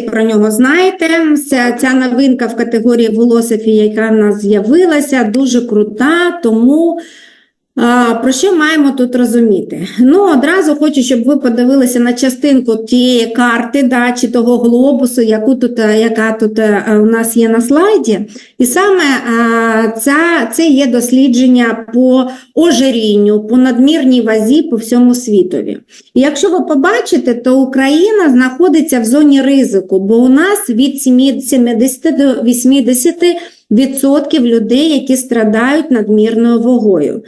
про нього знаєте. Ця, новинка в категорії волософі, яка в нас з'явилася, дуже крута, тому. Про що маємо тут розуміти? Ну, одразу хочу, щоб ви подивилися на частинку тієї карти, да, чи того глобусу, яку тут, е, яка тут е, у нас є на слайді. І саме ця, це є дослідження по ожирінню, по надмірній вазі по всьому світові. І якщо ви побачите, то Україна знаходиться в зоні ризику, бо у нас від 70 до 80 відсотків людей, які страдають надмірною вагою.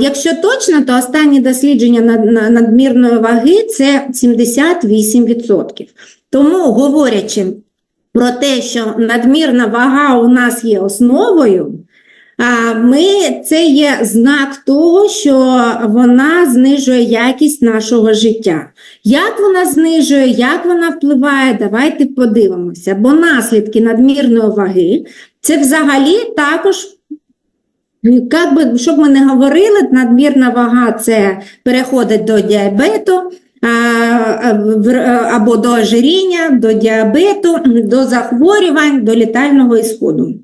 Якщо точно, то останні дослідження на- надмірної ваги це 78%. Тому, говорячи про те, що надмірна вага у нас є основою, ми, це є знак того, що вона знижує якість нашого життя. Як вона знижує, як вона впливає, давайте подивимося. Бо наслідки надмірної ваги це взагалі також, як би, щоб ми не говорили, надмірна вага це переходить до діабету. Або до ожиріння, до діабету, до захворювань, до літального ісходу.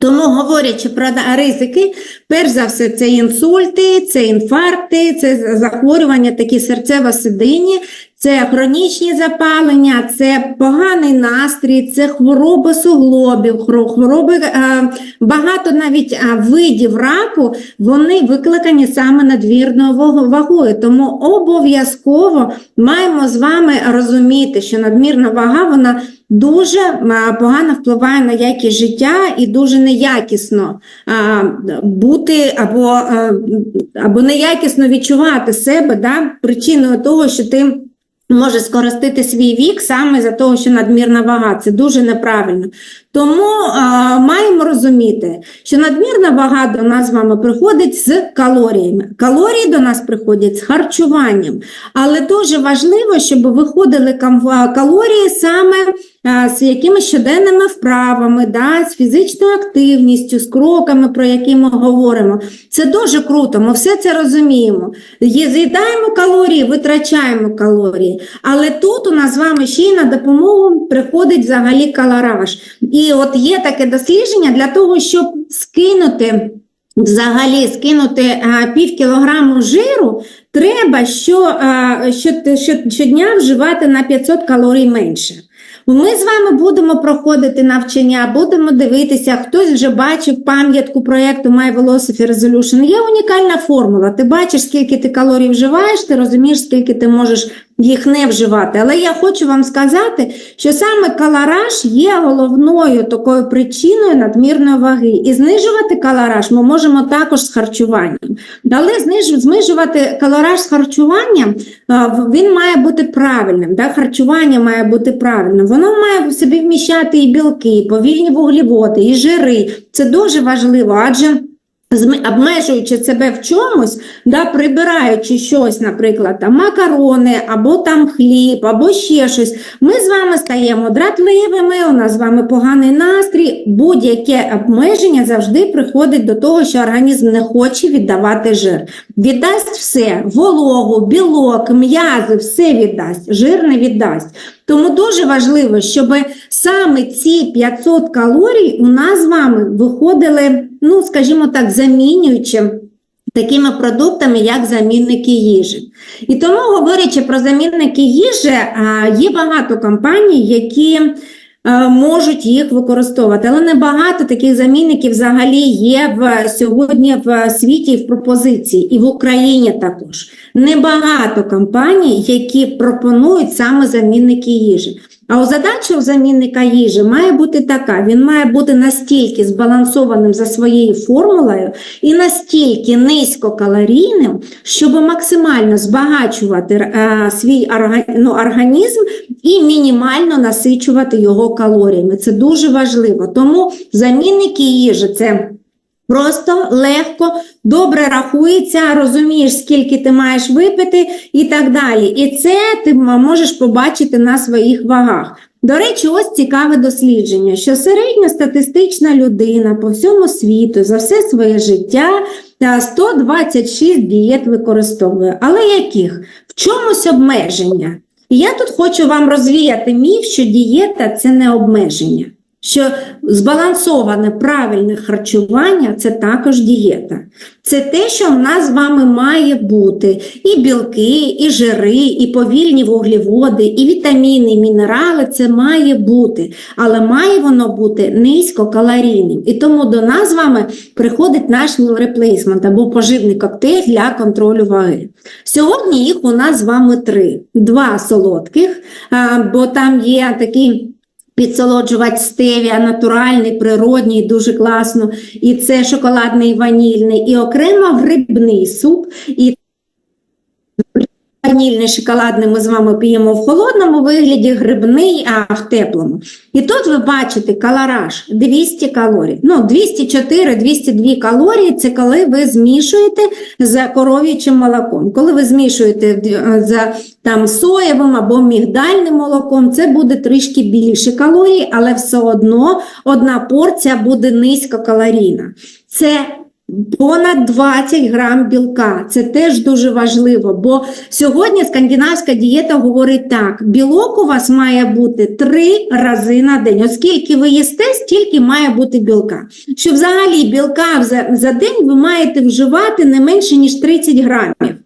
Тому, говорячи про ризики, перш за все, це інсульти, це інфаркти, це захворювання такі серцево-судинні, це хронічні запалення, це поганий настрій, це хвороби суглобів, хвороби, е, багато навіть е, видів раку, вони викликані саме надмірною вагою. Тому обов'язково маємо з вами розуміти, що надмірна вага, вона дуже погано впливає на якість життя і дуже неякісно бути або, або неякісно відчувати себе да, причиною того, що ти може скористити свій вік саме за того, що надмірна вага. Це дуже неправильно. Тому а, маємо розуміти, що надмірна вага до нас з вами приходить з калоріями. Калорії до нас приходять з харчуванням. Але дуже важливо, щоб виходили калорії саме з якимись щоденними вправами, да, з фізичною активністю, з кроками, про які ми говоримо. Це дуже круто, ми все це розуміємо. З'їдаємо калорії, витрачаємо калорії. Але тут у нас з вами ще й на допомогу приходить взагалі калораж. І от є таке дослідження для того, щоб скинути. Взагалі скинути а, пів кілограму жиру, треба що, а, що, що, щодня вживати на 500 калорій менше. Ми з вами будемо проходити навчання, будемо дивитися, хтось вже бачив пам'ятку проєкту My Velocity Resolution. Є унікальна формула. Ти бачиш, скільки ти калорій вживаєш, ти розумієш, скільки ти можеш їх не вживати. Але я хочу вам сказати, що саме калораж є головною такою причиною надмірної ваги. І знижувати калораж ми можемо також з харчуванням. Але зниж- знижувати калораж з харчуванням він має бути правильним. Да? Харчування має бути правильним. Воно має в собі вміщати і білки, і повільні вуглеводи, і жири. Це дуже важливо, адже обмежуючи себе в чомусь, да, прибираючи щось, наприклад, там макарони, або там хліб, або ще щось, ми з вами стаємо дратливими, у нас з вами поганий настрій. Будь-яке обмеження завжди приходить до того, що організм не хоче віддавати жир. Віддасть все, вологу, білок, м'язи, все віддасть, жир не віддасть. Тому дуже важливо, щоб саме ці 500 калорій у нас з вами виходили, ну, скажімо так, замінюючи такими продуктами, як замінники їжі. І тому, говорячи про замінники їжі, є багато компаній, які можуть їх використовувати, але небагато таких замінників взагалі є в сьогодні в світі в пропозиції, і в Україні також. Небагато компаній, які пропонують саме замінники їжі. А задача у замінника їжі має бути така: він має бути настільки збалансованим за своєю формулою і настільки низькокалорійним, щоб максимально збагачувати е, свій орга- ну, організм і мінімально насичувати його калоріями. Це дуже важливо. Тому замінники їжі це. Просто легко, добре рахується, розумієш, скільки ти маєш випити і так далі. І це ти можеш побачити на своїх вагах. До речі, ось цікаве дослідження, що середньостатистична людина по всьому світу за все своє життя та 126 дієт використовує. Але яких? В чомусь обмеження. І я тут хочу вам розвіяти міф, що дієта це не обмеження. Що збалансоване правильне харчування це також дієта. Це те, що в нас з вами має бути і білки, і жири, і повільні вуглеводи, і вітаміни, і мінерали це має бути, але має воно бути низькокалорійним. І тому до нас з вами приходить наш replacement або поживний коктейль для контролю ваги. Сьогодні їх у нас з вами три: два солодких, бо там є такі. Підсолоджувач стевія, натуральний, природній, дуже класно. І це шоколадний ванільний, і окремо грибний суп. І ванільний шоколадний ми з вами п'ємо в холодному вигляді, грибний, а в теплому. І тут ви бачите калораж 200 калорій. Ну, 204-202 калорії це коли ви змішуєте з коров'ячим молоком. Коли ви змішуєте е, за там соєвим або мігдальним молоком, це буде трішки більше калорій, але все одно одна порція буде низькокалорійна. Це Понад 20 грам білка. Це теж дуже важливо, бо сьогодні скандинавська дієта говорить так: білок у вас має бути 3 рази на день. Оскільки ви їсте, стільки має бути білка. Що взагалі білка за, за день ви маєте вживати не менше, ніж 30 грамів.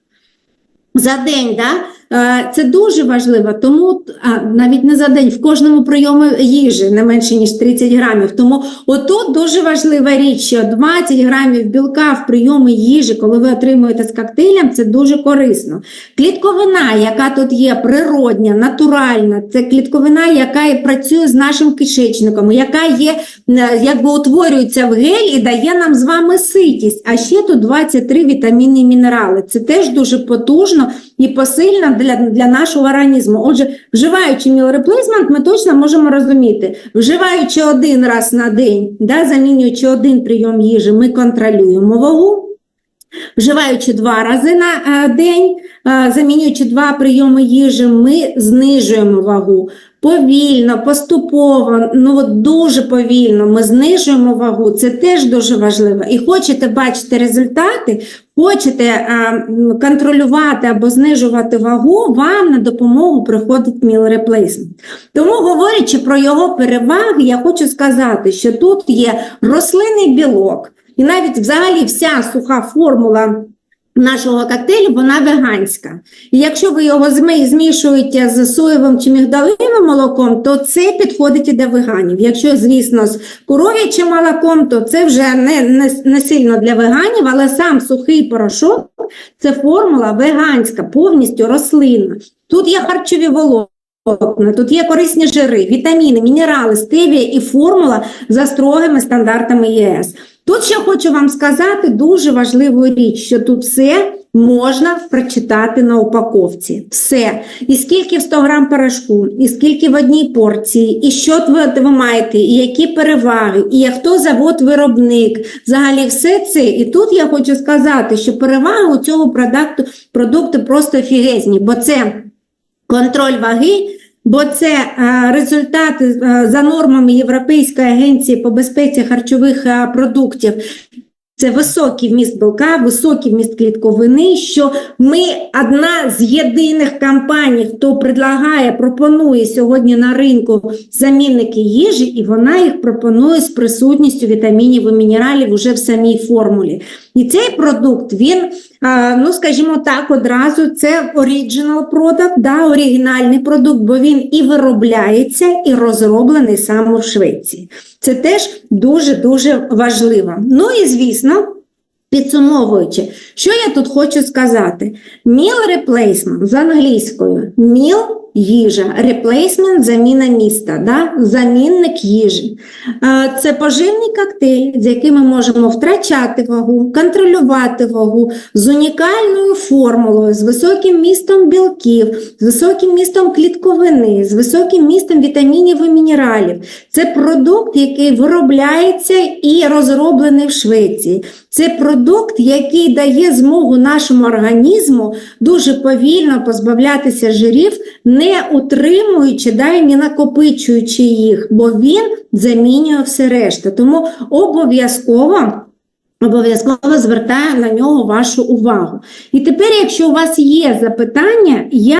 За день, да? Е, це дуже важливо, тому а, навіть не за день, в кожному прийомі їжі не менше, ніж 30 грамів. Тому отут дуже важлива річ, що 20 грамів білка в прийомі їжі, коли ви отримуєте з коктейлем, це дуже корисно. Клітковина, яка тут є природня, натуральна, це клітковина, яка працює з нашим кишечником, яка є, е, якби утворюється в гель і дає нам з вами ситість. А ще тут 23 вітаміни і мінерали. Це теж дуже потужно і посильно для, для нашого організму. Отже, вживаючи meal ми точно можемо розуміти, вживаючи один раз на день, да, замінюючи один прийом їжі, ми контролюємо вагу. Вживаючи два рази на е, день, е, замінюючи два прийоми їжі, ми знижуємо вагу. Повільно, поступово, ну от дуже повільно ми знижуємо вагу, це теж дуже важливо. І хочете бачити результати, хочете а, контролювати або знижувати вагу, вам на допомогу приходить meal replacement. Тому, говорячи про його переваги, я хочу сказати, що тут є рослинний білок, і навіть взагалі вся суха формула. Нашого коктейлю вона веганська. І якщо ви його змішуєте з соєвим чи мігдалевим молоком, то це підходить і до веганів. Якщо, звісно, з коров'ячим молоком, то це вже не, не, не сильно для веганів, але сам сухий порошок це формула веганська, повністю рослинна. Тут є харчові волокна, тут є корисні жири, вітаміни, мінерали, стевія і формула за строгими стандартами ЄС. Тут ще хочу вам сказати дуже важливу річ, що тут все можна прочитати на упаковці. Все. І скільки в 100 грам порошку, і скільки в одній порції, і що ви, ви маєте, і які переваги, і хто завод-виробник. Взагалі все це. І тут я хочу сказати, що переваги у цього продукту, продукту просто офігезні, бо це контроль ваги. Бо це е, результати е, за нормами Європейської агенції по безпеці харчових е, продуктів. Це високий вміст білка, високий вміст клітковини, що ми одна з єдиних компаній, хто предлагає, пропонує сьогодні на ринку замінники їжі, і вона їх пропонує з присутністю вітамінів і мінералів уже в самій формулі. І цей продукт, він, ну скажімо так, одразу це оригінал продакт, да, оригінальний продукт, бо він і виробляється, і розроблений саме в Швеції. Це теж дуже-дуже важливо. Ну і звісно, підсумовуючи, що я тут хочу сказати: Meal replacement з англійською meal – їжа, replacement – заміна міста, да? замінник їжі. Це поживний коктейль, з яким ми можемо втрачати вагу, контролювати вагу з унікальною формулою, з високим містом білків, з високим містом клітковини, з високим містом вітамінів і мінералів. Це продукт, який виробляється і розроблений в Швеції. Це продукт, який дає змогу нашому організму дуже повільно позбавлятися жирів, не утримуючи, да, і не накопичуючи їх, бо він замінює все решта. Тому обов'язково. Обов'язково звертаю на нього вашу увагу. І тепер, якщо у вас є запитання, я